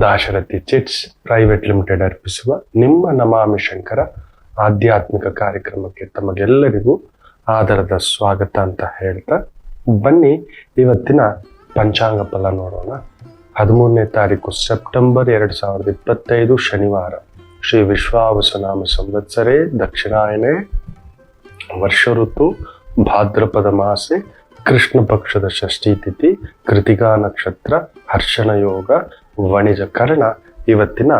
Dasharathi chits private limited ಅರ್ಪಿಸುವ ನಿಮ್ಮ ನಮಾಮಿ ಶಂಕರ ಆಧ್ಯಾತ್ಮಿಕ ಕಾರ್ಯಕ್ರಮಕ್ಕೆ ತಮಗೆಲ್ಲರಿಗೂ ಆದರದ ಸ್ವಾಗತ ಅಂತ ಹೇಳ್ತಾ ಬನ್ನಿ ಇವತ್ತಿನ ಪಂಚಾಂಗ ಫಲ ನೋಡೋಣ. ಹದಿಮೂರನೇ ತಾರೀಕು ಸೆಪ್ಟೆಂಬರ್ ಎರಡು ಸಾವಿರದ ಇಪ್ಪತ್ತೈದು ಶನಿವಾರ. ಶ್ರೀ ವಿಶ್ವಾವಸನಾಮ ಸಂವತ್ಸರೇ, ದಕ್ಷಿಣಾಯನೇ ವರ್ಷ ಋತು ಭಾದ್ರಪದ ಮಾಸೆ, ಕೃಷ್ಣ ಪಕ್ಷದ ಷಷ್ಠಿ ತಿಥಿ, ಕೃತಿಕಾ ನಕ್ಷತ್ರ, ಹರ್ಷಣ ಯೋಗ ವಣಿಜ ಕರ್ಣ ಇವತ್ತಿನ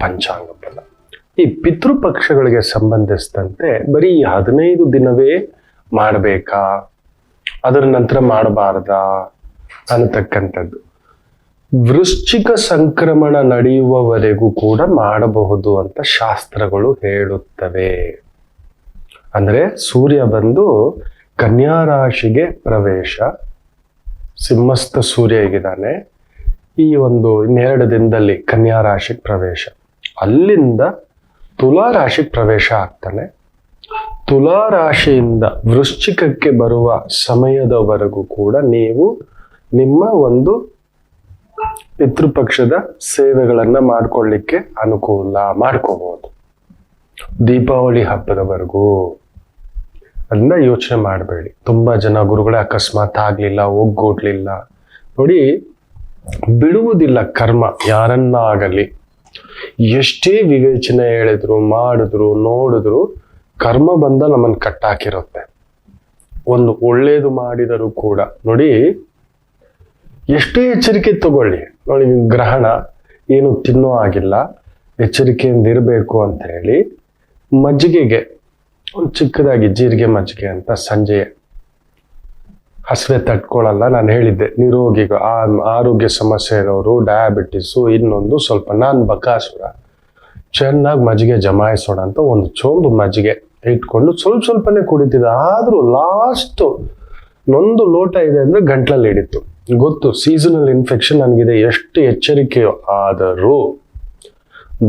ಪಂಚಾಂಗ ಫಲ. ಈ ಪಿತೃಪಕ್ಷಗಳಿಗೆ ಸಂಬಂಧಿಸಿದಂತೆ ಬರೀ ಹದಿನೈದು ದಿನವೇ ಮಾಡಬೇಕಾ? ಅದರ ನಂತರ ಮಾಡಬಾರ್ದಾ? ಅನ್ನತಕ್ಕಂಥದ್ದು ವೃಶ್ಚಿಕ ಸಂಕ್ರಮಣ ನಡೆಯುವವರೆಗೂ ಕೂಡ ಮಾಡಬಹುದು ಅಂತ ಶಾಸ್ತ್ರಗಳು ಹೇಳುತ್ತವೆ. ಅಂದರೆ ಸೂರ್ಯ ಬಂದು ಕನ್ಯಾ ರಾಶಿಗೆ ಪ್ರವೇಶ. ಸಿಂಹಸ್ಥ ಸೂರ್ಯ ಹೇಗಿದ್ದಾನೆ ಈ ಒಂದು ಇನ್ನೆರಡು ದಿನದಲ್ಲಿ ಕನ್ಯಾ ರಾಶಿಗೆ ಪ್ರವೇಶ. ಅಲ್ಲಿಂದ ತುಲಾ ರಾಶಿಗೆ ಪ್ರವೇಶ ಆಗ್ತಾನೆ. ತುಲಾ ರಾಶಿಯಿಂದ ವೃಶ್ಚಿಕಕ್ಕೆ ಬರುವ ಸಮಯದವರೆಗೂ ಕೂಡ ನೀವು ನಿಮ್ಮ ಒಂದು ಪಿತೃಪಕ್ಷದ ಸೇವೆಗಳನ್ನ ಮಾಡ್ಕೊಳ್ಳಿಕ್ಕೆ ಅನುಕೂಲ ಮಾಡ್ಕೋಬಹುದು ದೀಪಾವಳಿ ಹಬ್ಬದವರೆಗೂ. ಅದನ್ನ ಯೋಚನೆ ಮಾಡಬೇಡಿ. ತುಂಬಾ ಜನ ಗುರುಗಳೇ ಅಕಸ್ಮಾತ್ ಆಗ್ಲಿಲ್ಲ ಒಗ್ಗೂಡ್ಲಿಲ್ಲ ನೋಡಿ ಬಿಡುವುದಿಲ್ಲ ಕರ್ಮ, ಯಾರನ್ನಾಗಲಿ. ಎಷ್ಟೇ ವಿವೇಚನೆ ಹೇಳಿದ್ರು, ಮಾಡಿದ್ರು, ನೋಡಿದ್ರು, ಕರ್ಮ ಬಂದ ನಮ್ಮನ್ನು ಕಟ್ಟಾಕಿರುತ್ತೆ. ಒಂದು ಒಳ್ಳೇದು ಮಾಡಿದರೂ ಕೂಡ. ನೋಡಿ, ಎಷ್ಟೇ ಎಚ್ಚರಿಕೆ ತಗೊಳ್ಳಿ. ನೋಡಿ ಗ್ರಹಣ ಏನು ತಿನ್ನೋ ಆಗಿಲ್ಲ ಎಚ್ಚರಿಕೆಯಿಂದ ಇರಬೇಕು ಅಂತ ಹೇಳಿ ಮಜ್ಜಿಗೆಗೆ, ಒಂದು ಚಿಕ್ಕದಾಗಿ ಜೀರಿಗೆ ಮಜ್ಜಿಗೆ ಅಂತ ಸಂಜೆ ಹಸಿವೆ ತಟ್ಕೊಳ್ಳಲ್ಲ ನಾನು ಹೇಳಿದ್ದೆ, ನಿರೋಗಿಗ ಆರೋಗ್ಯ ಸಮಸ್ಯೆ ಇರೋರು ಡಯಾಬಿಟಿಸು ಇನ್ನೊಂದು ಸ್ವಲ್ಪ ನಾನು ಬಕಾಸುರ. ಚೆನ್ನಾಗಿ ಮಜ್ಜಿಗೆ ಜಮಾಯಿಸೋಣ ಅಂತ ಒಂದು ಚೋಂಬು ಮಜ್ಜಿಗೆ ಇಟ್ಕೊಂಡು ಸ್ವಲ್ಪ ಸ್ವಲ್ಪನೇ ಕುಡಿತಿದ್ದೆ. ಆದರೂ ಲಾಸ್ಟ್ ನೊಂದು ಲೋಟ ಇದೆ ಅಂದ್ರೆ ಗಂಟ್ಲಲ್ಲಿ ಹಿಡಿತು. ಗೊತ್ತು ಸೀಸನಲ್ ಇನ್ಫೆಕ್ಷನ್ ನನಗಿದೆ, ಎಷ್ಟು ಎಚ್ಚರಿಕೆಯೋ ಆದರೂ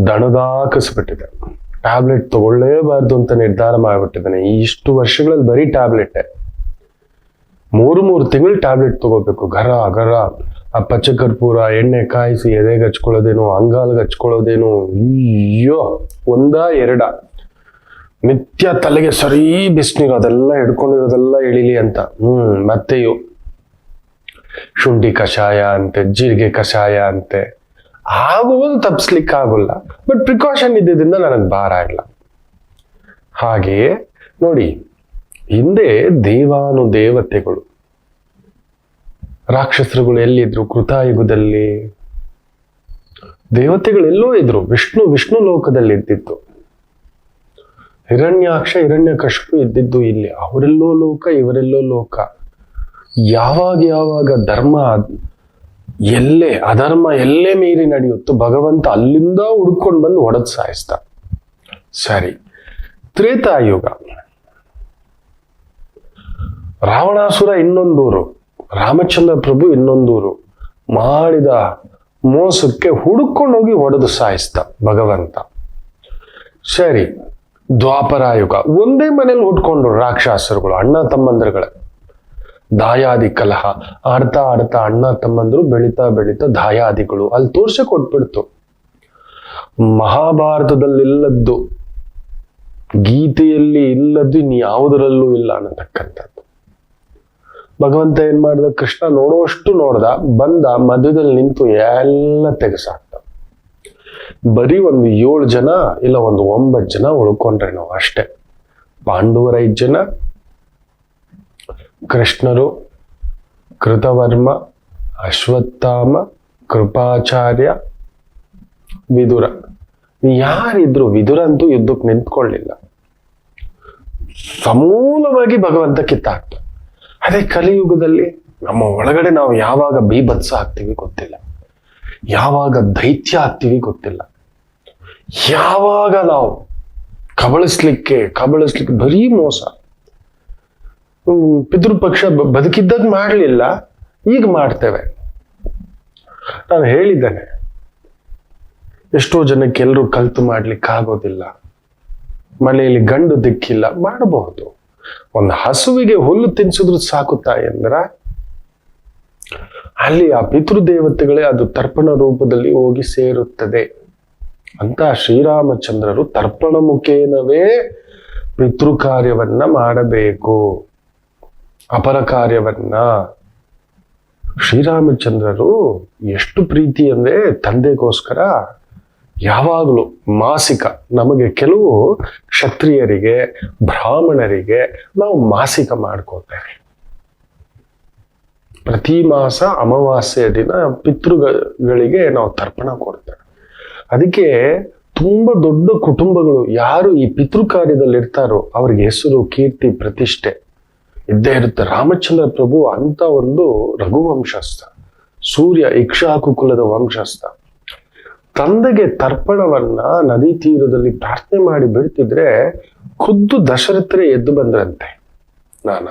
ದಣದಾಕಿಸ್ಬಿಟ್ಟಿದೆ. ಟ್ಯಾಬ್ಲೆಟ್ ತಗೊಳ್ಳೇಬಾರ್ದು ಅಂತ ನಿರ್ಧಾರ ಮಾಡಿಬಿಟ್ಟಿದ್ದಾನೆ. ಇಷ್ಟು ವರ್ಷಗಳಲ್ಲಿ ಬರೀ ಟ್ಯಾಬ್ಲೆಟ್ ಮೂರು ಮೂರು ತಿಂಗಳು ಟ್ಯಾಬ್ಲೆಟ್ ತಗೋಬೇಕು. ಗರ ಗರ ಆ ಪಚ್ಚ ಕರ್ಪೂರ, ಎಣ್ಣೆ ಕಾಯಿಸಿ, ಎದೆಗೆ ಹಚ್ಕೊಳ್ಳೋದೇನು, ಅಂಗಾಲ್ಗೆ ಹಚ್ಕೊಳ್ಳೋದೇನು, ಅಯ್ಯೋ, ಒಂದ ಎರಡ. ನಿತ್ಯ ತಲೆಗೆ ಸರಿ ಬಿಸಿನೀರು, ಅದೆಲ್ಲ ಹಿಡ್ಕೊಂಡಿರೋದೆಲ್ಲ ಇಳಿಲಿ ಅಂತ. ಹ್ಮ್, ಮತ್ತೆಯು? ಶುಂಠಿ ಕಷಾಯ ಅಂತೆ, ಜೀರಿಗೆ ಕಷಾಯ ಅಂತೆ. ಆಗುವುದು ತಪ್ಪಿಸ್ಲಿಕ್ಕೆ ಆಗೋಲ್ಲ ಬಟ್ ಪ್ರಿಕಾಷನ್ ಇದ್ದಿದ್ದರಿಂದ ನನಗೆ ಭಾರ ಇಲ್ಲ. ಹಾಗೆಯೇ, ನೋಡಿ ಹಿಂದೆ ದೇವಾನು ದೇವತೆಗಳು ರಾಕ್ಷಸರುಗಳು ಎಲ್ಲಿದ್ರು, ಕೃತಾಯುಗದಲ್ಲಿ, ದೇವತೆಗಳೆಲ್ಲೋ ಇದ್ರು, ವಿಷ್ಣು ವಿಷ್ಣು ಲೋಕದಲ್ಲಿ ಇದ್ದಿತ್ತು. ಹಿರಣ್ಯಾಕ್ಷ ಹಿರಣ್ಯ ಕಶ್ಪು ಇದ್ದಿದ್ದು ಇಲ್ಲಿ, ಅವರೆಲ್ಲೋ ಲೋಕ, ಇವರೆಲ್ಲೋ ಲೋಕ. ಯಾವಾಗ ಯಾವಾಗ ಧರ್ಮ ಎಲ್ಲೇ, ಅಧರ್ಮ ಎಲ್ಲೇ ಮೀರಿ ನಡೆಯುತ್ತೋ, ಭಗವಂತ ಅಲ್ಲಿಂದ ಹುಡ್ಕೊಂಡು ಬಂದು ಒಡೆದು ಸಾಯಿಸ್ತ ಸರಿ, ತ್ರೇತಾಯುಗ. ರಾವಣಾಸುರ ಇನ್ನೊಂದೂರು, ರಾಮಚಂದ್ರ ಪ್ರಭು ಇನ್ನೊಂದೂರು ಮಾಡಿದ ಮೋಸಕ್ಕೆ ಹುಡುಕೊಂಡು ಹೋಗಿ ಹೊಡೆದು ಸಾಯಿಸ್ತ ಭಗವಂತ. ಸರಿ, ದ್ವಾಪರಾಯುಗ. ಒಂದೇ ಮನೇಲಿ ಹುಟ್ಕೊಂಡ್ರು ರಾಕ್ಷಸರುಗಳು, ಅಣ್ಣ ತಮ್ಮಂದ್ರಗಳೇ. ದಾಯಾದಿ ಕಲಹ. ಆಡ್ತಾ ಆಡ್ತಾ ಅಣ್ಣ ತಮ್ಮಂದ್ರು ಬೆಳೀತಾ ಬೆಳೀತಾ ದಾಯಾದಿಗಳು ಅಲ್ಲಿ ತೋರ್ಸೆ ಕೊಟ್ಬಿಡ್ತು ಮಹಾಭಾರತದಲ್ಲಿಲ್ಲದ್ದು, ಗೀತೆಯಲ್ಲಿ ಇಲ್ಲದ್ದು ಇನ್ನು ಯಾವುದರಲ್ಲೂ ಇಲ್ಲ ಅನ್ನತಕ್ಕಂಥದ್ದು. ಭಗವಂತ ಏನ್ ಮಾಡ್ದ? ಕೃಷ್ಣ ನೋಡುವಷ್ಟು ನೋಡ್ದ, ಬಂದ ಮಧ್ಯದಲ್ಲಿ ನಿಂತು ಎಲ್ಲ ತೆಗೆಸಾಕ್ತ. ಬರೀ ಒಂದು ಏಳು ಜನ ಇಲ್ಲ, ಒಂದು ಒಂಬತ್ತು ಜನ ಉಳ್ಕೊಂಡ್ರೆ ನಾವು ಅಷ್ಟೇ. ಪಾಂಡವರ ಐದು ಜನ, ಕೃಷ್ಣರು, ಕೃತವರ್ಮ, ಅಶ್ವತ್ಥಾಮ, ಕೃಪಾಚಾರ್ಯ, ವಿದುರ. ಯಾರಿದ್ರು ವಿದುರ ಅಂತೂ ಯುದ್ಧಕ್ಕೆ ನಿಂತ್ಕೊಳ್ಳಿಲ್ಲ. ಸಮೂಲವಾಗಿ ಭಗವಂತ ಕಿತ್ತಾಕ್ತ. ಅದೇ ಕಲಿಯುಗದಲ್ಲಿ ನಮ್ಮ ಒಳಗಡೆ ನಾವು ಯಾವಾಗ ಬೀಭತ್ಸ ಆಗ್ತೀವಿ ಗೊತ್ತಿಲ್ಲ. ಯಾವಾಗ ದೈತ್ಯ ಆಗ್ತೀವಿ ಗೊತ್ತಿಲ್ಲ. ಯಾವಾಗ ನಾವು ಕಬಳಿಸ್ಲಿಕ್ಕೆ ಕಬಳಿಸ್ಲಿಕ್ಕೆ ಬರೀ ಮೋಸ. ಪಿತೃಪಕ್ಷ ಬದುಕಿದ್ದದ್ ಮಾಡಲಿಲ್ಲ, ಈಗ ಮಾಡ್ತೇವೆ. ನಾನು ಹೇಳಿದ್ದೇನೆ, ಎಷ್ಟೋ ಜನಕ್ಕೆ ಎಲ್ಲರೂ ಕಲ್ತು ಮಾಡ್ಲಿಕ್ಕೆ ಆಗೋದಿಲ್ಲ ಮನೆಯಲ್ಲಿ ಗಂಡು ದಿಕ್ಕಿಲ್ಲ, ಮಾಡಬಹುದು. ಒಂದು ಹಸುವಿಗೆ ಹುಲ್ಲು ತಿನ್ಸಿದ್ರು ಸಾಕು ಎಂದ್ರ ಅಲ್ಲಿ ಆ ಪಿತೃದೇವತೆಗಳೇ ಅದು ತರ್ಪಣ ರೂಪದಲ್ಲಿ ಹೋಗಿ ಸೇರುತ್ತದೆ ಅಂತ ಶ್ರೀರಾಮಚಂದ್ರರು ತರ್ಪಣ ಮುಖೇನವೇ ಪಿತೃ ಕಾರ್ಯವನ್ನ ಮಾಡಬೇಕು. ಅಪರ ಕಾರ್ಯವನ್ನ. ಶ್ರೀರಾಮಚಂದ್ರರು ಎಷ್ಟು ಪ್ರೀತಿ ಅಂದ್ರೆ ತಂದೆಗೋಸ್ಕರ ಯಾವಾಗಲೂ ಮಾಸಿಕ ನಮಗೆ ಕೆಲವು ಕ್ಷತ್ರಿಯರಿಗೆ, ಬ್ರಾಹ್ಮಣರಿಗೆ ನಾವು ಮಾಸಿಕ ಮಾಡ್ಕೋತೇವೆ. ಪ್ರತಿ ಮಾಸ ಅಮಾವಾಸ್ಯೆಯ ದಿನ ಪಿತೃಗಳಿಗೆ ನಾವು ತರ್ಪಣ ಕೊಡ್ತೇವೆ. ಅದಕ್ಕೆ ತುಂಬಾ ದೊಡ್ಡ ಕುಟುಂಬಗಳು ಯಾರು ಈ ಪಿತೃ ಕಾರ್ಯದಲ್ಲಿ ಇರ್ತಾರೋ ಅವ್ರಿಗೆ ಹೆಸರು, ಕೀರ್ತಿ, ಪ್ರತಿಷ್ಠೆ ಇದ್ದೇ ಇರುತ್ತೆ. ರಾಮಚಂದ್ರ ಪ್ರಭು ಅಂತ ಒಂದು ರಘುವಂಶಸ್ಥ, ಸೂರ್ಯ ಇಕ್ಷಾಕು ಕುಲದ ವಂಶಸ್ಥ. ತಂದೆಗೆ ತರ್ಪಣವನ್ನ ನದಿ ತೀರದಲ್ಲಿ ಪ್ರಾರ್ಥನೆ ಮಾಡಿ ಬಿಡ್ತಿದ್ರೆ ಖುದ್ದು ದಶರಥರೇ ಎದ್ದು ಬಂದ್ರಂತೆ. ನಾನ,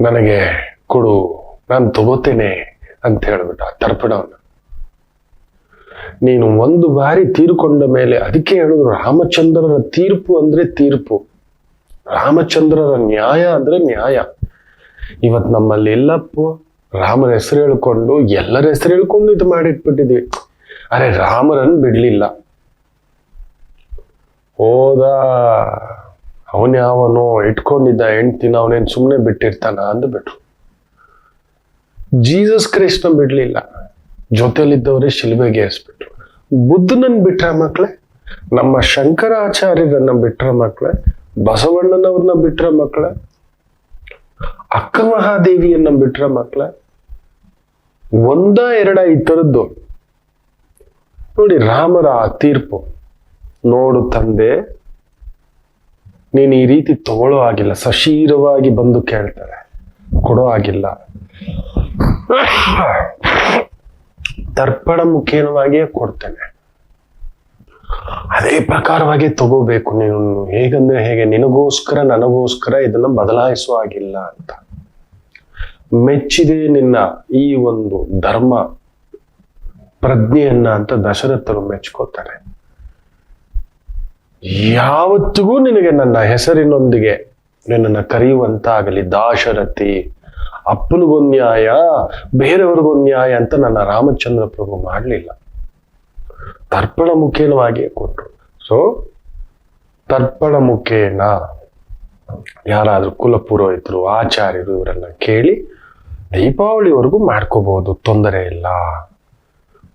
ನನಗೆ ಕೊಡು, ನಾನು ತಗೋತೇನೆ ಅಂತ ಹೇಳ್ಬಿಟ್ಟ ತರ್ಪಣವನ್ನ. ನೀನು ಒಂದು ಬಾರಿ ತೀರ್ಕೊಂಡ ಮೇಲೆ ಅದಕ್ಕೆ ಹೇಳಿದ್ರು ರಾಮಚಂದ್ರರ ತೀರ್ಪು ಅಂದ್ರೆ ತೀರ್ಪು. ರಾಮಚಂದ್ರರ ನ್ಯಾಯ ಅಂದ್ರೆ ನ್ಯಾಯ. ಇವತ್ ನಮ್ಮಲ್ಲಿ ಎಲ್ಲಪ್ಪು, ರಾಮನ ಹೆಸರು ಹೇಳ್ಕೊಂಡು ಎಲ್ಲರ ಹೆಸರು ಹೇಳ್ಕೊಂಡು ಇದು ಮಾಡಿಟ್ಬಿಟ್ಟಿದ್ವಿ. ಅರೆ ರಾಮರನ್ ಬಿಡ್ಲಿಲ್ಲ. ಹೋದ ಅವನ್ಯಾವನೋ ಇಟ್ಕೊಂಡಿದ್ದ ಹೆಂಡ್ತಿನ ಅವನೇನ್ ಸುಮ್ಮನೆ ಬಿಟ್ಟಿರ್ತಾನ ಅಂದ್ಬಿಟ್ರು. ಜೀಸಸ್ ಕ್ರೈಸ್ಟ್ನ ಬಿಡ್ಲಿಲ್ಲ. ಜೊತೆಲಿದ್ದವರೇ ಶಿಲ್ಬೆಗೆ ಏರಿಸ್ಬಿಟ್ರು. ಬುದ್ಧನನ್ ಬಿಟ್ರ ಮಕ್ಳೆ, ನಮ್ಮ ಶಂಕರಾಚಾರ್ಯರನ್ನ ಬಿಟ್ರ ಮಕ್ಳೆ, ಬಸವಣ್ಣನವ್ರನ್ನ ಬಿಟ್ರ ಮಕ್ಳೆ ಅಕ್ಕ ಮಹಾದೇವಿಯನ್ನ ಬಿಟ್ರ ಮಕ್ಳೆ, ಒಂದ ಎರಡ ಈ ಥರದ್ದು ನೋಡಿ ರಾಮರ ಆ ತೀರ್ಪು. ನೋಡು ತಂದೆ, ನೀನು ಈ ರೀತಿ ತಗೊಳ್ಳೋ ಆಗಿಲ್ಲ ಸಶೀರವಾಗಿ ಬಂದು ಕೇಳ್ತಾರೆ. ಕೊಡೋ ಆಗಿಲ್ಲ ತರ್ಪಣ ಮುಖೇನವಾಗಿಯೇ ಕೊಡ್ತೇನೆ. ಅದೇ ಪ್ರಕಾರವಾಗಿ ತಗೋಬೇಕು ನೀನು. ಹೇಗಂದ್ರೆ ಹೇಗೆ? ನಿನಗೋಸ್ಕರ, ನನಗೋಸ್ಕರ ಇದನ್ನ ಬದಲಾಯಿಸುವ ಆಗಿಲ್ಲ ಅಂತ. ಮೆಚ್ಚಿದೆ ನಿನ್ನ ಈ ಒಂದು ಧರ್ಮ. ಪ್ರಜ್ಞೆಯನ್ನ ಅಂತ ದಶರಥರು ಮೆಚ್ಕೋತಾರೆ. ಯಾವತ್ತಿಗೂ ನಿನಗೆ ನನ್ನ ಹೆಸರಿನೊಂದಿಗೆ ನಿನ್ನನ್ನು ಕರೆಯುವಂತ ಆಗಲಿ ದಾಶರಥಿ ಅಪ್ಪನಿಗೊಂದ್ಯಾಯ ಬೇರೆಯವ್ರಿಗೊಂದ್ಯಾಯ ಅಂತ ನನ್ನ ರಾಮಚಂದ್ರ ಪ್ರಭು ಮಾಡಲಿಲ್ಲ. ತರ್ಪಣ ಮುಖೇನವಾಗಿಯೇ ಕೊಟ್ಟರು ಸೊ ತರ್ಪಣ ಮುಖೇನ ಯಾರಾದ್ರೂ ಕುಲ ಪುರೋಹಿತರು ಆಚಾರ್ಯರು ಇವರೆಲ್ಲ ಕೇಳಿ ದೀಪಾವಳಿವರೆಗೂ ಮಾಡ್ಕೋಬಹುದು, ತೊಂದರೆ ಇಲ್ಲ.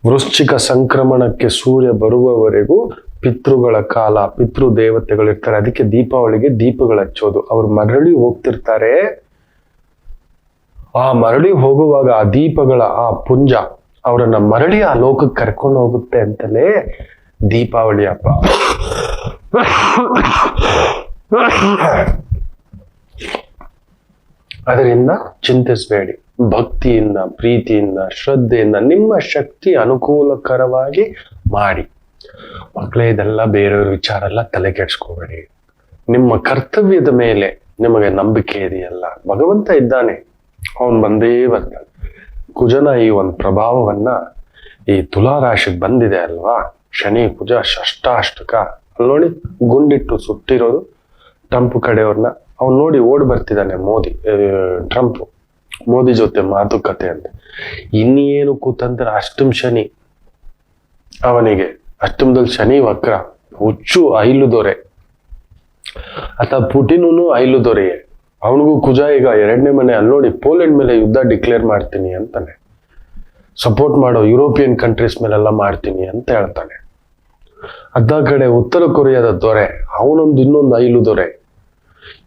ವೃಶ್ಚಿಕ ಸಂಕ್ರಮಣಕ್ಕೆ ಸೂರ್ಯ ಬರುವವರೆಗೂ ಪಿತೃಗಳ ಕಾಲ, ಪಿತೃ ದೇವತೆಗಳು ಇರ್ತಾರೆ. ಅದಕ್ಕೆ ದೀಪಾವಳಿಗೆ ದೀಪಗಳು ಹಚ್ಚೋದು. ಅವ್ರು ಮರಳಿ ಹೋಗ್ತಿರ್ತಾರೆ. ಆ ಮರಳಿ ಹೋಗುವಾಗ ಆ ದೀಪಗಳ ಆ ಪುಂಜ ಅವರನ್ನ ಮರಳಿ ಆ ಲೋಕಕ್ಕೆ ಕರ್ಕೊಂಡು ಹೋಗುತ್ತೆ ಅಂತಲೇ ದೀಪಾವಳಿ ಹಬ್ಬ. ಅದರಿಂದ ಚಿಂತಿಸಬೇಡಿ. ಭಕ್ತಿಯಿಂದ, ಪ್ರೀತಿಯಿಂದ, ಶ್ರದ್ಧೆಯಿಂದ, ನಿಮ್ಮ ಶಕ್ತಿ ಅನುಕೂಲಕರವಾಗಿ ಮಾಡಿ. ಮಕ್ಕಳೇ ಇದೆಲ್ಲ ಬೇರೆಯವ್ರ ವಿಚಾರ ಎಲ್ಲ ತಲೆ ಕೆಡ್ಸ್ಕೋಬೇಡಿ. ನಿಮ್ಮ ಕರ್ತವ್ಯದ ಮೇಲೆ ನಿಮಗೆ ನಂಬಿಕೆ ಇದೆಯಲ್ಲ. ಭಗವಂತ ಇದ್ದಾನೆ. ಅವನು ಬಂದೇ ಬರ್ತಾನೆ. ಕುಜನ ಈ ಒಂದು ಪ್ರಭಾವವನ್ನ ಈ ತುಲಾ ರಾಶಿಗೆ ಬಂದಿದೆ ಅಲ್ವಾ? ಶನಿ, ಕುಜ, ಷಷ್ಟಾಷ್ಟಕ. ಅಲ್ಲಿ ನೋಡಿ, ಗುಂಡಿಟ್ಟು ಸುಟ್ಟಿರೋದು. ಟ್ರಂಪ್ ಕಡೆಯವ್ರನ್ನ. ಅವ್ನು ನೋಡಿ ಓಡಿ ಬರ್ತಿದ್ದಾನೆ ಮೋದಿ ಟ್ರಂಪ್ ಮೋದಿ ಜೊತೆ ಮಾತುಕತೆ ಅಂತ. ಇನ್ನೇನು ಕೂತಂದ್ರೆ ಅಷ್ಟಮ್ ಶನಿ ಅವನಿಗೆ ಅಷ್ಟಮದಲ್ಲಿ ಶನಿ ವಕ್ರ, ಹುಚ್ಚು ಐಲು ದೊರೆ. ಅಥವಾ ಪುಟಿನೂ ಐಲು ದೊರೆಯೇ. ಅವನಿಗೂ ಕುಜ ಈಗ ಎರಡನೇ ಮನೆ ಅಲ್ಲಿ ನೋಡಿ ಪೋಲೆಂಡ್ ಮೇಲೆ ಯುದ್ಧ ಡಿಕ್ಲೇರ್ ಮಾಡ್ತೀನಿ ಅಂತಾನೆ. ಸಪೋರ್ಟ್ ಮಾಡೋ ಯುರೋಪಿಯನ್ ಕಂಟ್ರೀಸ್ ಮೇಲೆಲ್ಲ ಮಾಡ್ತೀನಿ ಅಂತ ಹೇಳ್ತಾನೆ. ಅದ ಕಡೆ ಉತ್ತರ ಕೊರಿಯಾದ ದೊರೆ, ಅವನೊಂದು ಇನ್ನೊಂದು ಐಲು ದೊರೆ.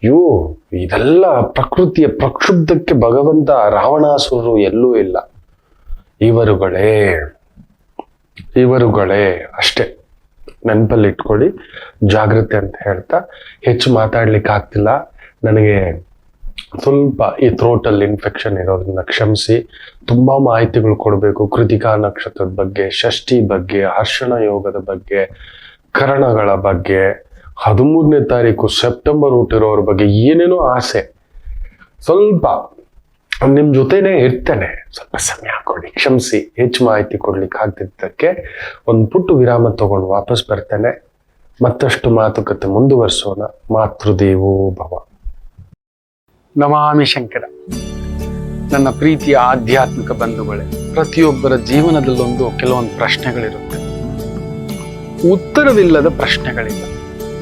ಇವು ಇದೆಲ್ಲ ಪ್ರಕೃತಿಯ ಪ್ರಕ್ಷುಬ್ಧಕ್ಕೆ ಭಗವಂತ ರಾವಣಾಸುರರು ಎಲ್ಲೂ ಇಲ್ಲ. ಇವರುಗಳೇ ಇವರುಗಳೇ ಅಷ್ಟೇ. ನೆನಪಲ್ಲಿ ಇಟ್ಕೊಳ್ಳಿ ಜಾಗ್ರತೆ ಅಂತ ಹೇಳ್ತಾ ಹೆಚ್ಚು ಮಾತಾಡ್ಲಿಕ್ಕೆ ಆಗ್ತಿಲ್ಲ ನನಗೆ ಸ್ವಲ್ಪ ಈ ಥ್ರೋಟಲ್ಲಿ ಇನ್ಫೆಕ್ಷನ್ ಇರೋದ್ರಿಂದ ಕ್ಷಮಿಸಿ. ತುಂಬಾ ಮಾಹಿತಿಗಳು ಕೊಡಬೇಕು ಕೃತಿಕಾ ನಕ್ಷತ್ರದ ಬಗ್ಗೆ, ಷಷ್ಠಿ ಬಗ್ಗೆ, ಹರ್ಷಣ ಯೋಗದ ಬಗ್ಗೆ, ಕರಣಗಳ ಬಗ್ಗೆ. ಹದಿಮೂರನೇ ತಾರೀಕು ಸೆಪ್ಟೆಂಬರ್ ಹುಟ್ಟಿರೋರ ಬಗ್ಗೆ ಏನೇನೋ ಆಸೆ. ಸ್ವಲ್ಪ ನಿಮ್ಮ ಜೊತೆನೆ ಇರ್ತೇನೆ. ಸ್ವಲ್ಪ ಸಮಯ ಕೊಡಿ ಕ್ಷಮಿಸಿ, ಹೆಚ್ಚು ಮಾಹಿತಿ ಕೊಡ್ಲಿಕ್ಕೆ ಆಗ್ತಿದ್ದಕ್ಕೆ ಒಂದು ಪುಟ್ಟು ವಿರಾಮ ತಗೊಂಡು ವಾಪಸ್ ಬರ್ತೇನೆ. ಮತ್ತಷ್ಟು ಮಾತುಕತೆ ಮುಂದುವರಿಸೋಣ. ಮಾತೃದೇವೋ ಭವ. ನಮಾಮಿ ಶಂಕರ. ನನ್ನ ಪ್ರೀತಿಯ ಆಧ್ಯಾತ್ಮಿಕ ಬಂಧುಗಳೇ, ಪ್ರತಿಯೊಬ್ಬರ ಜೀವನದಲ್ಲೊಂದು ಕೆಲವೊಂದು ಪ್ರಶ್ನೆಗಳಿರುತ್ತೆ. ಉತ್ತರವಿಲ್ಲದ ಪ್ರಶ್ನೆಗಳಿಲ್ಲ.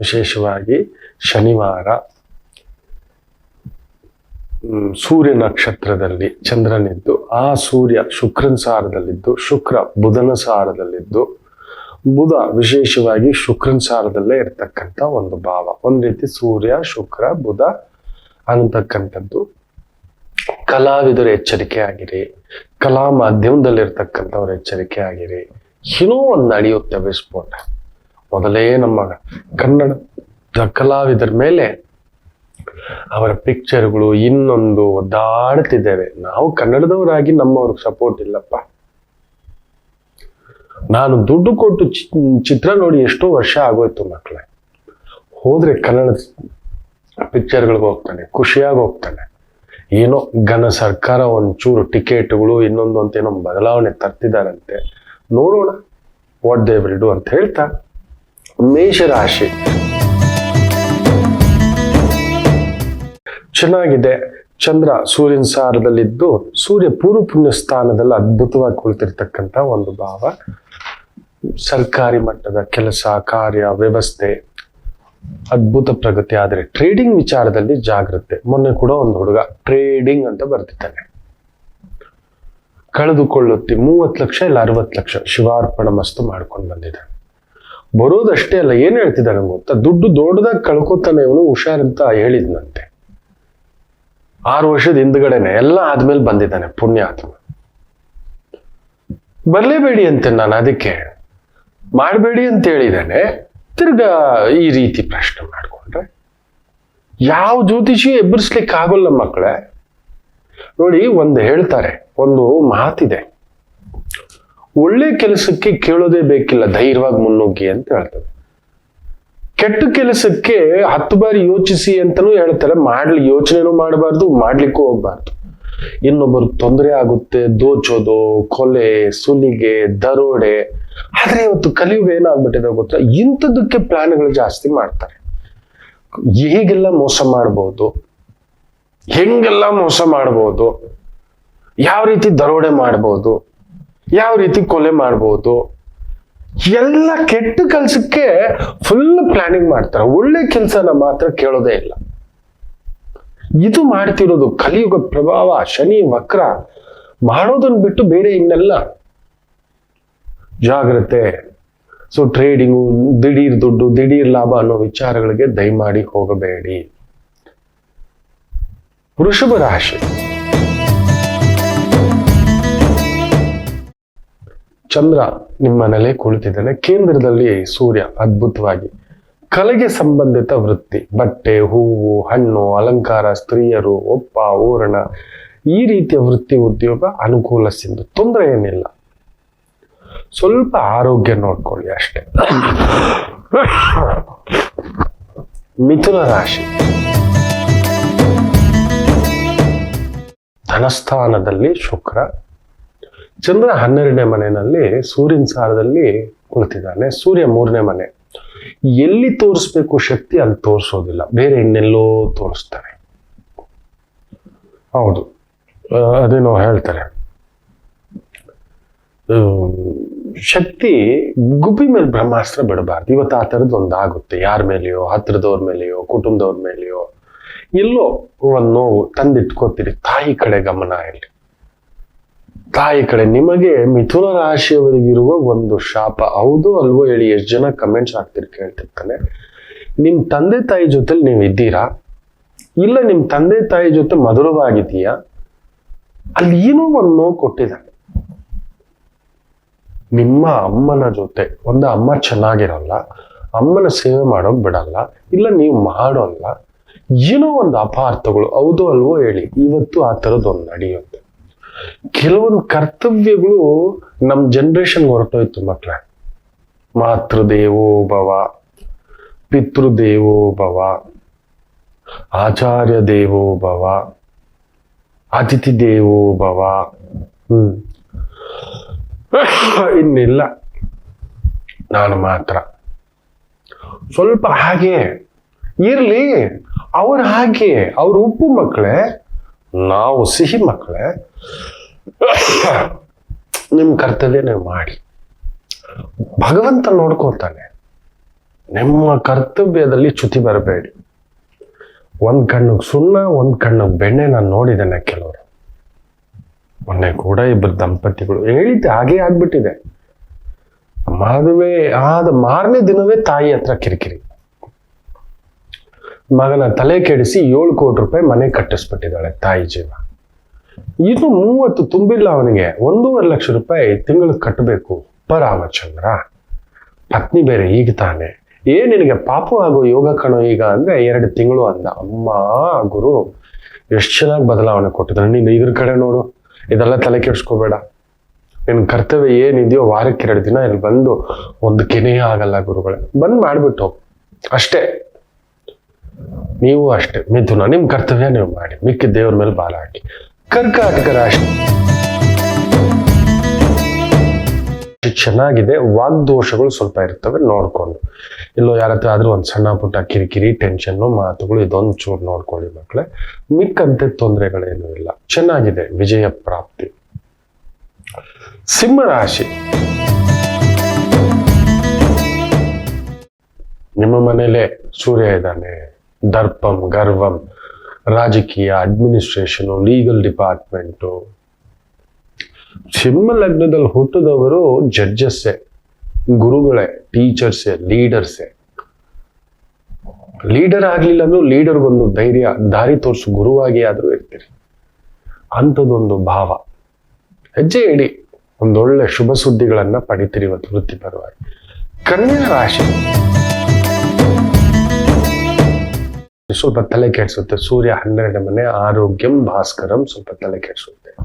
ವಿಶೇಷವಾಗಿ ಶನಿವಾರ. ಸೂರ್ಯ ನಕ್ಷತ್ರದಲ್ಲಿ ಚಂದ್ರನಿದ್ದು, ಆ ಸೂರ್ಯ ಶುಕ್ರನ ಸಾರದಲ್ಲಿದ್ದು, ಶುಕ್ರ ಬುಧನ ಸಾರದಲ್ಲಿದ್ದು, ಬುಧ ವಿಶೇಷವಾಗಿ ಶುಕ್ರನ ಸಾರದಲ್ಲೇ ಇರ್ತಕ್ಕಂಥ ಒಂದು ಭಾವ. ಒಂದ್ ರೀತಿ ಸೂರ್ಯ, ಶುಕ್ರ, ಬುಧ ಅನ್ನತಕ್ಕಂಥದ್ದು. ಕಲಾವಿದರು ಎಚ್ಚರಿಕೆ ಆಗಿರಿ. ಕಲಾ ಮಾಧ್ಯಮದಲ್ಲಿರ್ತಕ್ಕಂಥವ್ರ ಎಚ್ಚರಿಕೆ ಆಗಿರಿ. ಏನೋ ಒಂದು ನಡೆಯುತ್ತೆ ವಿಸ್ಫೋಟ ಮೊದಲೇ ನಮ್ಮ ಕನ್ನಡದ ಕಲಾವಿದರ ಮೇಲೆ ಅವರ ಪಿಕ್ಚರ್ಗಳು ಇನ್ನೊಂದು ಒದ್ದಾಡ್ತಿದ್ದೇವೆ. ನಾವು ಕನ್ನಡದವರಾಗಿ ನಮ್ಮವ್ರಿಗೆ ಸಪೋರ್ಟ್ ಇಲ್ಲಪ್ಪ. ನಾನು ದುಡ್ಡು ಕೊಟ್ಟು ಚಿತ್ರ ನೋಡಿ ಎಷ್ಟೋ ವರ್ಷ ಆಗೋಯ್ತು ಮಕ್ಕಳೇ ಹೋದ್ರೆ ಕನ್ನಡ ಪಿಕ್ಚರ್ಗಳಿಗೆ ಹೋಗ್ತಾನೆ, ಖುಷಿಯಾಗಿ ಹೋಗ್ತಾನೆ. ಏನೋ ಘನ ಸರ್ಕಾರ ಒಂಚೂರು ಟಿಕೆಟ್ಗಳು ಇನ್ನೊಂದು ಅಂತ ಏನೋ ಬದಲಾವಣೆ ತರ್ತಿದಾರಂತೆ ನೋಡೋಣ ವಾಟ್ ದೇ ವಿಲ್ ಡು ಅಂತ ಹೇಳ್ತಾ ಮೇಷರಾಶಿ. ಚೆನ್ನಾಗಿದೆ. ಚಂದ್ರ ಸೂರ್ಯನ ಸಾರದಲ್ಲಿದ್ದು ಸೂರ್ಯ ಪೂರ್ವ ಪುಣ್ಯ ಸ್ಥಾನದಲ್ಲಿ ಅದ್ಭುತವಾಗಿ ಕುಳಿತಿರ್ತಕ್ಕಂಥ ಒಂದು ಭಾವ. ಸರ್ಕಾರಿ ಮಟ್ಟದ ಕೆಲಸ, ಕಾರ್ಯ, ವ್ಯವಸ್ಥೆ, ಅದ್ಭುತ ಪ್ರಗತಿ. ಆದರೆ ಟ್ರೇಡಿಂಗ್ ವಿಚಾರದಲ್ಲಿ ಜಾಗ್ರತೆ. ಮೊನ್ನೆ ಕೂಡ ಒಂದು ಹುಡುಗ ಟ್ರೇಡಿಂಗ್ ಅಂತ ಬರ್ತಿದ್ದಾನೆ ಕಳೆದುಕೊಳ್ಳುತ್ತಿ ಮೂವತ್ತು ಲಕ್ಷ ಇಲ್ಲ ಅರವತ್ತು ಲಕ್ಷ ಶಿವಾರ್ಪಣ ಮಸ್ತು ಮಾಡ್ಕೊಂಡು ಬಂದಿದ್ದಾನೆ. ಬರೋದಷ್ಟೇ ಅಲ್ಲ, ಏನ್ ಹೇಳ್ತಿದ್ದಾನೆ ಗೊತ್ತಾ? ದುಡ್ಡು ದೊಡ್ಡದಾಗಿ ಕಳ್ಕೊತಾನೆ ಇವನು ಹುಷಾರಂತ ಹೇಳಿದ್ನಂತೆ. ಆರು ವರ್ಷದ ಹಿಂದ್ಗಡೆನೆ ಎಲ್ಲ ಆದ್ಮೇಲೆ ಬಂದಿದ್ದಾನೆ ಪುಣ್ಯಾತ್ಮ. ಬರ್ಲೇಬೇಡಿ ಅಂತ ನಾನು ಅದಕ್ಕೆ. ಮಾಡಬೇಡಿ ಅಂತ ಹೇಳಿದ್ದಾನೆ. ತಿರ್ಗಾ ಈ ರೀತಿ ಪ್ರಶ್ನೆ ಮಾಡ್ಕೊಂಡ್ರೆ. ಯಾವ ಜ್ಯೋತಿಷಿ ಎಬ್ಬರಿಸ್ಲಿಕ್ಕೆ ಆಗೋಲ್ಲ ಮಕ್ಕಳೇ? ನೋಡಿ, ಒಂದು ಹೇಳ್ತಾರೆ, ಒಂದು ಮಾತಿದೆ. ಒಳ್ಳೆ ಕೆಲಸಕ್ಕೆ ಕೇಳೋದೇ ಬೇಕಿಲ್ಲ, ಧೈರ್ಯವಾಗಿ ಮುನ್ನುಗ್ಗಿ ಅಂತ ಹೇಳ್ತಾರೆ. ಕೆಟ್ಟ ಕೆಲಸಕ್ಕೆ ಹತ್ತು ಬಾರಿ ಯೋಚಿಸಿ ಅಂತಾನೂ ಹೇಳ್ತಾರೆ, ಮಾಡ್ಲಿ, ಯೋಚನೆನೂ ಮಾಡಬಾರ್ದು, ಮಾಡ್ಲಿಕ್ಕೂ ಹೋಗ್ಬಾರ್ದು. ಇನ್ನೊಬ್ಬರು ತೊಂದರೆ ಆಗುತ್ತೆ, ದೋಚೋದು, ಕೊಲೆ, ಸುಲಿಗೆ, ದರೋಡೆ, ಆದ್ರೆ ಇವತ್ತು ಕಲಿಯುಗ ಏನಾಗ್ಬಿಟ್ಟಿದೆ ಗೊತ್ತಾ? ಇಂಥದಕ್ಕೆ ಪ್ಲಾನ್ಗಳು ಜಾಸ್ತಿ ಮಾಡ್ತಾರೆ. ಹೇಗೆಲ್ಲ ಮೋಸ ಮಾಡ್ಬೋದು? ಹೆಂಗೆಲ್ಲ ಮೋಸ ಮಾಡ್ಬೋದು? ಯಾವ ರೀತಿ ದರೋಡೆ ಮಾಡ್ಬೋದು? ಯಾವ ರೀತಿ ಕೊಲೆ ಮಾಡ್ಬೋದು? ಎಲ್ಲ ಕೆಟ್ಟ ಕೆಲಸಕ್ಕೆ ಫುಲ್ ಪ್ಲಾನಿಂಗ್ ಮಾಡ್ತಾರೆ. ಒಳ್ಳೆ ಕೆಲಸನ ಮಾತ್ರ ಕೇಳೋದೇ ಇಲ್ಲ. ಇದು ಮಾಡ್ತಿರೋದು ಕಲಿಯುಗ ಪ್ರಭಾವ, ಶನಿ, ವಕ್ರ ಮಾಡೋದನ್ನ ಬಿಟ್ಟು ಬೇರೆ ಇನ್ನೆಲ್ಲ. ಜಾಗ್ರತೆ. ಸೊ ಟ್ರೇಡಿಂಗು ದಿಢೀರ್ ದುಡ್ಡು, ದಿಢೀರ್ ಲಾಭ ಅನ್ನೋ ವಿಚಾರಗಳಿಗೆ ದಯಮಾಡಿ ಹೋಗಬೇಡಿ. ವೃಷಭ ರಾಶಿ. ಚಂದ್ರ ನಿಮ್ಮ ನೆಲೆ ಕುಳಿತಿದ್ದಾನೆ. ಕೇಂದ್ರದಲ್ಲಿ ಸೂರ್ಯ ಅದ್ಭುತವಾಗಿ. ಕಲೆಗೆ ಸಂಬಂಧಿತ ವೃತ್ತಿ, ಬಟ್ಟೆ, ಹೂವು, ಹಣ್ಣು, ಅಲಂಕಾರ, ಸ್ತ್ರೀಯರು, ಒಪ್ಪ ಓರಣ ಈ ರೀತಿಯ ವೃತ್ತಿ ಉದ್ಯೋಗ ಅನುಕೂಲ ಸಿಂಧು. ತೊಂದರೆ ಏನಿಲ್ಲ. ಸ್ವಲ್ಪ ಆರೋಗ್ಯ ನೋಡ್ಕೊಳ್ಳಿ ಅಷ್ಟೇ. ಮಿಥುನ ರಾಶಿ. ಧನಸ್ಥಾನದಲ್ಲಿ ಶುಕ್ರ ಚಂದ್ರ ಹನ್ನೆರಡನೇ ಮನೆಯಲ್ಲಿ ಸೂರ್ಯನ ಸಾರದಲ್ಲಿ ಕುಳಿತಿದ್ದಾನೆ. ಸೂರ್ಯ ಮೂರನೇ ಮನೆ. ಎಲ್ಲಿ ತೋರಿಸ್ಬೇಕು ಶಕ್ತಿ ಅಲ್ಲಿ ತೋರಿಸೋದಿಲ್ಲ. ಬೇರೆ ಇನ್ನೆಲ್ಲೋ ತೋರಿಸ್ತಾರೆ. ಹೌದು. ಅದೇನೋ ಹೇಳ್ತಾರೆ. ಶಕ್ತಿ ಗುಬ್ಬಿ ಮೇಲೆ ಬ್ರಹ್ಮಾಸ್ತ್ರ ಬಿಡಬಾರ್ದು. ಇವತ್ತು ಆ ಥರದ್ದು ಒಂದು ಆಗುತ್ತೆ ಯಾರ ಮೇಲೆಯೋ ಹತ್ರದವ್ರ ಮೇಲೆಯೋ, ಕುಟುಂಬದವ್ರ ಮೇಲೆಯೋ, ಎಲ್ಲೋ ಒಂದು ನೋವು ತಂದಿಟ್ಕೋತೀರಿ ತಾಯಿ ಕಡೆ ಗಮನ ಇರಲಿ. ತಾಯಿ ಕಡೆ, ನಿಮಗೆ ಮಿಥುನ ರಾಶಿಯವರಿಗಿರುವ ಒಂದು ಶಾಪ. ಹೌದು ಅಲ್ವೋ ಹೇಳಿ, ಎಷ್ಟು ಜನ ಕಮೆಂಟ್ಸ್ ಹಾಕ್ತಿರ್ ಕೇಳ್ತಿರ್ತಾನೆ. ನಿಮ್ಮ ತಂದೆ ತಾಯಿ ಜೊತೆಲಿ ನೀವು ಇದ್ದೀರಾ? ಇಲ್ಲ ನಿಮ್ಮ ತಂದೆ ತಾಯಿ ಜೊತೆ ಮಧುರವಾಗಿದೀಯಾ ಅಲ್ಲಿ ಏನೋ ಒಂದು ನೋವು ಕೊಟ್ಟಿದ್ದಾನೆ. ನಿಮ್ಮ ಅಮ್ಮನ ಜೊತೆ, ಒಂದು ಅಮ್ಮ ಚೆನ್ನಾಗಿರಲ್ಲ, ಅಮ್ಮನ ಸೇವೆ ಮಾಡೋಕ್ ಬಿಡಲ್ಲ, ಇಲ್ಲ ನೀವು ಮಾಡೋಲ್ಲ, ಏನೋ ಒಂದು ಅಪಾರ್ಥಗಳು. ಹೌದು ಅಲ್ವೋ ಹೇಳಿ, ಇವತ್ತು ಆ ಥರದ್ದು ಒಂದು ನಡೆಯುತ್ತೆ. ಕೆಲವೊಂದು ಕರ್ತವ್ಯಗಳು ನಮ್ಮ ಜನ್ರೇಷನ್ ಹೊರಟೋಯ್ತು ಮಕ್ಕಳೇ ಮಾತೃದೇವೋ ಭವ, ಪಿತೃದೇವೋ ಭವ ಆಚಾರ್ಯ ದೇವೋ ಭವ ಅತಿಥಿ ದೇವೋ ಭವ. ಹ್ಮ್. ಇನ್ನಿಲ್ಲ. ನಾನು ಮಾತ್ರ. ಸ್ವಲ್ಪ ಹಾಗೆ ಇರ್ಲಿ, ಅವ್ರ ಹಾಗೆ, ಅವ್ರ ಉಪ್ಪು ಮಕ್ಕಳೇ ನಾವು ಸಿಹಿ ಮಕ್ಕಳೇ ನಿಮ್ಮ ಕರ್ತವ್ಯ ನೀವು ಮಾಡಿ. ಭಗವಂತ ನೋಡ್ಕೊತಾನೆ, ನಿಮ್ಮ ಕರ್ತವ್ಯದಲ್ಲಿ ಚ್ಯುತಿ ಬರಬೇಡಿ. ಒಂದು ಕಣ್ಣಿಗೆ ಸುಣ್ಣ, ಒಂದು ಕಣ್ಣಿಗೆ ಬೆಣ್ಣೆ ನಾನು ನೋಡಿದ್ದೇನೆ ಕೆಲವರು. ಮೊನ್ನೆ ಕೂಡ ಇಬ್ಬರು ದಂಪತಿಗಳು ಹೇಳಿದ್ದೆ, ಹಾಗೇ ಆಗ್ಬಿಟ್ಟಿದೆ. ಮದುವೆ ಆದ ಮಾರನೇ ದಿನವೇ ತಾಯಿ ಹತ್ರ ಕಿರಿಕಿರಿ. ಮಗನ ತಲೆ ಕೆಡಿಸಿ ಏಳು ಕೋಟಿ ರೂಪಾಯಿ ಮನೆ ಕಟ್ಟಿಸ್ಬಿಟ್ಟಿದ್ದಾಳೆ ತಾಯಿ ಜೀವ. ಇದು ಮೂವತ್ತು ತುಂಬಿಲ್ಲ ಅವನಿಗೆ. ಒಂದೂವರೆ ಲಕ್ಷ ರೂಪಾಯಿ ತಿಂಗಳು ಕಟ್ಟಬೇಕು. ರಾಮಚಂದ್ರ ಪತ್ನಿ ಬೇರೆ ಈಗ ತಾನೆ. ಏ ನಿನಗೆ ಪಾಪು ಆಗೋ ಯೋಗ ಕಣೋ ಈಗ ಅಂದ್ರೆ ಎರಡು ತಿಂಗಳು ಅಂದ. ಅಮ್ಮ, ಗುರು, ಎಷ್ಟು ಚೆನ್ನಾಗಿ ಬದಲಾವಣೆ ಕೊಟ್ಟಿದ್ರು ನೀನು ಇದ್ರ ಕಡೆ ನೋಡು. ಇದೆಲ್ಲ ತಲೆ ಕೆಡ್ಸ್ಕೋಬೇಡ. ನಿನ್ ಕರ್ತವ್ಯ ಏನಿದೆಯೋ ವಾರಕ್ಕೆ ಎರಡು ದಿನ ಇಲ್ಲಿ ಬಂದು ಒಂದು ಕೆನೆಯೇ ಆಗಲ್ಲ ಗುರುಗಳೇ. ಬಂದ್ ಮಾಡಿಬಿಟ್ಟು ಅಷ್ಟೇ. ನೀವು ಅಷ್ಟೇ. ಮಿಥುನ ನಿಮ್ಮ ಕರ್ತವ್ಯ ನೀವು ಮಾಡಿ. ಮಿಕ್ಕ ದೇವ್ರ ಮೇಲೆ ಬಾಲ ಹಾಕಿ. ಕರ್ಕಾಟಕ ರಾಶಿ. ಚೆನ್ನಾಗಿದೆ. ವಾಗ್ದೋಷಗಳು ಸ್ವಲ್ಪ ಇರ್ತವೆ, ನೋಡ್ಕೊಂಡು. ಇಲ್ಲೋ ಯಾರ ಹತ್ರ ಆದ್ರೂ ಒಂದು ಸಣ್ಣ ಪುಟ್ಟ ಕಿರಿಕಿರಿ ಟೆನ್ಷನ್ನು ಮಾತುಗಳು, ಇದೊಂದು ಚೂರು ನೋಡ್ಕೊಳ್ಳಿ ಮಕ್ಕಳೇ ಮಿಕ್ಕಂತೆ ತೊಂದರೆಗಳೇನೂ ಇಲ್ಲ. ಚೆನ್ನಾಗಿದೆ ವಿಜಯ ಪ್ರಾಪ್ತಿ. ಸಿಂಹ ರಾಶಿ. ನಿಮ್ಮ ಮನೇಲೆ ಸೂರ್ಯ ಇದ್ದಾನೆ. ದರ್ಪಂ, ಗರ್ವಂ, ರಾಜಕೀಯ ಅಡ್ಮಿನಿಸ್ಟ್ರೇಷನು ಲೀಗಲ್ ಡಿಪಾರ್ಟ್ಮೆಂಟು ಸಿಂಹ ಲಗ್ನದಲ್ಲಿ ಹುಟ್ಟಿದವರು ಜಡ್ಜಸ್ಸೇ, ಗುರುಗಳೇ ಟೀಚರ್ಸೇ ಲೀಡರ್ಸೇ ಲೀಡರ್ ಆಗ್ಲಿಲ್ಲ ಅಂದ್ರೂ ಲೀಡರ್ಗೊಂದು ಧೈರ್ಯ, ದಾರಿ ತೋರಿಸು ಗುರುವಾಗಿ ಆದ್ರೂ ಇರ್ತೀರಿ. ಅಂಥದ್ದೊಂದು ಭಾವ. ಹೆಜ್ಜೆ ಇಡಿ, ಒಂದೊಳ್ಳೆ ಶುಭ ಸುದ್ದಿಗಳನ್ನ ಪಡಿತೀರಿ ಇವತ್ತು ವೃತ್ತಿಪರವಾಗಿ. ಕನ್ಯಾ ರಾಶಿ. ಸ್ವಲ್ಪ ತಲೆ ಕೆಡಿಸುತ್ತೆ. ಸೂರ್ಯ ಹನ್ನೆರಡು ಮನೆ, ಆರೋಗ್ಯಂ ಭಾಸ್ಕರಂ ಸ್ವಲ್ಪ ತಲೆ ಕೆಡಿಸುತ್ತೆ.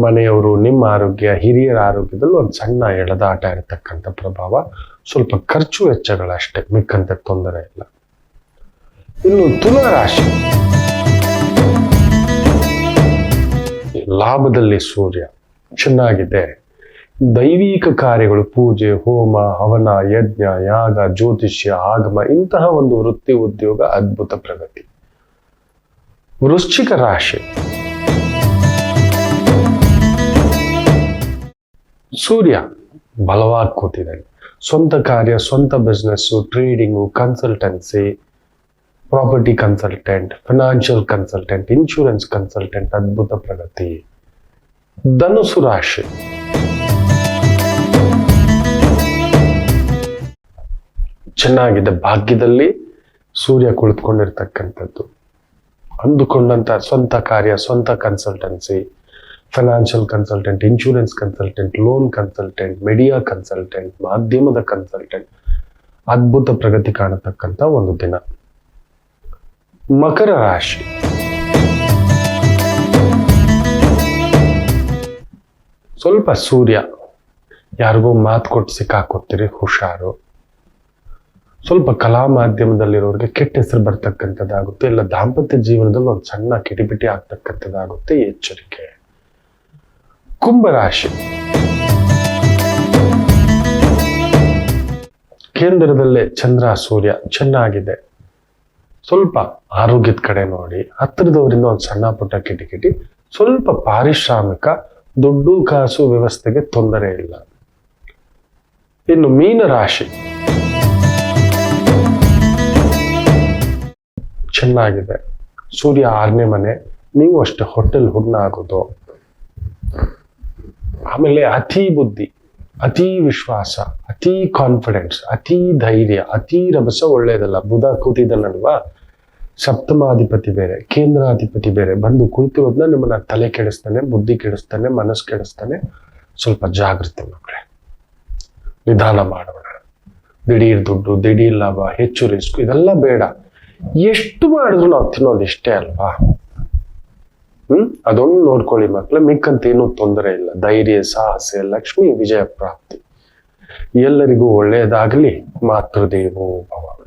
ಮನೆಯವರು ನಿಮ್ಮ ಆರೋಗ್ಯ, ಹಿರಿಯರ ಆರೋಗ್ಯದಲ್ಲಿ ಒಂದು ಸಣ್ಣ ಎಳೆದಾಟ ಇರತಕ್ಕಂಥ ಪ್ರಭಾವ. ಸ್ವಲ್ಪ ಖರ್ಚು ವೆಚ್ಚಗಳಷ್ಟೇ, ಮಿಕ್ಕಂತ ತೊಂದರೆ ಇಲ್ಲ. ಇನ್ನು ತುಲಾ ರಾಶಿ. ಲಾಭದಲ್ಲಿ ಸೂರ್ಯ ಚೆನ್ನಾಗಿದೆ. ದೈವಿಕ ಕಾರ್ಯಗಳು, ಪೂಜೆ, ಹೋಮ, ಹವನ, ಯಜ್ಞ, ಯಾಗ, ಜ್ಯೋತಿಷ್ಯ, ಆಗಮ, ಇಂತಹ ಒಂದು ವೃತ್ತಿ ಉದ್ಯೋಗ ಅದ್ಭುತ ಪ್ರಗತಿ. ವೃಶ್ಚಿಕ ರಾಶಿ. ಸೂರ್ಯ ಬಲವಾಗಿ ಕೂತಿದ್ದಾನೆ ಸ್ವಂತ ಕಾರ್ಯ, ಸ್ವಂತ business trading consultancy property consultant financial consultant insurance consultant ಅದ್ಭುತ ಪ್ರಗತಿ. ಧನುಸು ರಾಶಿ. ಚೆನ್ನಾಗಿದೆ ಭಾಗ್ಯದಲ್ಲಿ ಸೂರ್ಯ ಕುಳಿತುಕೊಂಡಿರ್ತಕ್ಕಂಥದ್ದು. ಅಂದುಕೊಂಡಂತ ಸ್ವಂತ ಕಾರ್ಯ, ಸ್ವಂತ consultancy financial consultant insurance consultant loan consultant media consultant ಮಾಧ್ಯಮದ ಕನ್ಸಲ್ಟೆಂಟ್ ಅದ್ಭುತ ಪ್ರಗತಿ ಕಾಣತಕ್ಕಂಥ ಒಂದು ದಿನ. ಮಕರ ರಾಶಿ. ಸ್ವಲ್ಪ ಸೂರ್ಯ, ಯಾರಿಗೂ ಮಾತು ಕೊಟ್ಟು ಸಿಕ್ಕಾಕೋತೀರಿ ಹುಷಾರು. ಸ್ವಲ್ಪ ಕಲಾ ಮಾಧ್ಯಮದಲ್ಲಿರೋರಿಗೆ ಕೆಟ್ಟ ಹೆಸರು ಬರ್ತಕ್ಕಂಥದ್ದಾಗುತ್ತೆ, ಇಲ್ಲ ದಾಂಪತ್ಯ ಜೀವನದಲ್ಲಿ ಒಂದು ಸಣ್ಣ ಕಿಟಿಪಿಟಿ ಆಗ್ತಕ್ಕಂಥದ್ದಾಗುತ್ತೆ ಎಚ್ಚರಿಕೆ. ಕುಂಭರಾಶಿ ಕೇಂದ್ರದಲ್ಲೇ ಚಂದ್ರ, ಸೂರ್ಯ ಚೆನ್ನಾಗಿದೆ. ಸ್ವಲ್ಪ ಆರೋಗ್ಯದ ಕಡೆ ನೋಡಿ ಹತ್ತಿರದವರಿಂದ ಒಂದು ಸಣ್ಣ ಪುಟ್ಟ ಕಿಟಿಕಿಟಿ ಸ್ವಲ್ಪ ಪಾರಿಶ್ರಾಮಿಕ, ದುಡ್ಡು ಕಾಸು ವ್ಯವಸ್ಥೆಗೆ ತೊಂದರೆ ಇಲ್ಲ. ಇನ್ನು ಮೀನ ಚೆನ್ನಾಗಿದೆ. ಸೂರ್ಯ ಆರನೇ ಮನೆ, ನೀವು ಅಷ್ಟೇ ಹೊಟ್ಟೆಲ್ ಹುಡ್ನ ಆಗೋದು. ಆಮೇಲೆ ಅತಿ ಬುದ್ಧಿ, ಅತಿ ವಿಶ್ವಾಸ, ಅತಿ ಕಾನ್ಫಿಡೆನ್ಸ್ ಅತಿ ಧೈರ್ಯ, ಅತಿ ರಭಸ ಒಳ್ಳೇದಲ್ಲ ಬುಧ ಕೂತಿದ್ದಾನಲ್ವಾ ಸಪ್ತಮಾಧಿಪತಿ ಬೇರೆ, ಕೇಂದ್ರಾಧಿಪತಿ ಬೇರೆ ಬಂದು ಕುಳಿತಿರೋದನ್ನ ನಿಮ್ಮನ್ನ ತಲೆ ಕೆಡಿಸ್ತಾನೆ, ಬುದ್ಧಿ ಕೆಡಿಸ್ತಾನೆ, ಮನಸ್ಸು ಕೆಡಿಸ್ತಾನೆ. ಸ್ವಲ್ಪ ಜಾಗೃತಿ ಮಕ್ಕಳೇ. ನಿಧಾನ ಮಾಡೋಣ. ದಿಢೀರ್ ದುಡ್ಡು, ದಿಢೀರ್ ಲಾಭ, ಹೆಚ್ಚು ರಿಸ್ಕ್ ಇದೆಲ್ಲ ಬೇಡ. ಎಷ್ಟು ಮಾಡಿದ್ರು ನಾವು ತಿನ್ನೋದು ಇಷ್ಟೇ ಅಲ್ವಾ? ಹ್ಮ್? ಅದೊಂದು ನೋಡ್ಕೊಳ್ಳಿ ಮಕ್ಳು, ಮಿಕ್ಕಂತ ಏನೂ ತೊಂದರೆ ಇಲ್ಲ. ಧೈರ್ಯ, ಸಾಹಸ, ಲಕ್ಷ್ಮಿ, ವಿಜಯ ಪ್ರಾಪ್ತಿ. ಎಲ್ಲರಿಗೂ ಒಳ್ಳೆಯದಾಗಲಿ ಮಾತೃದೇವೋ ಭವ.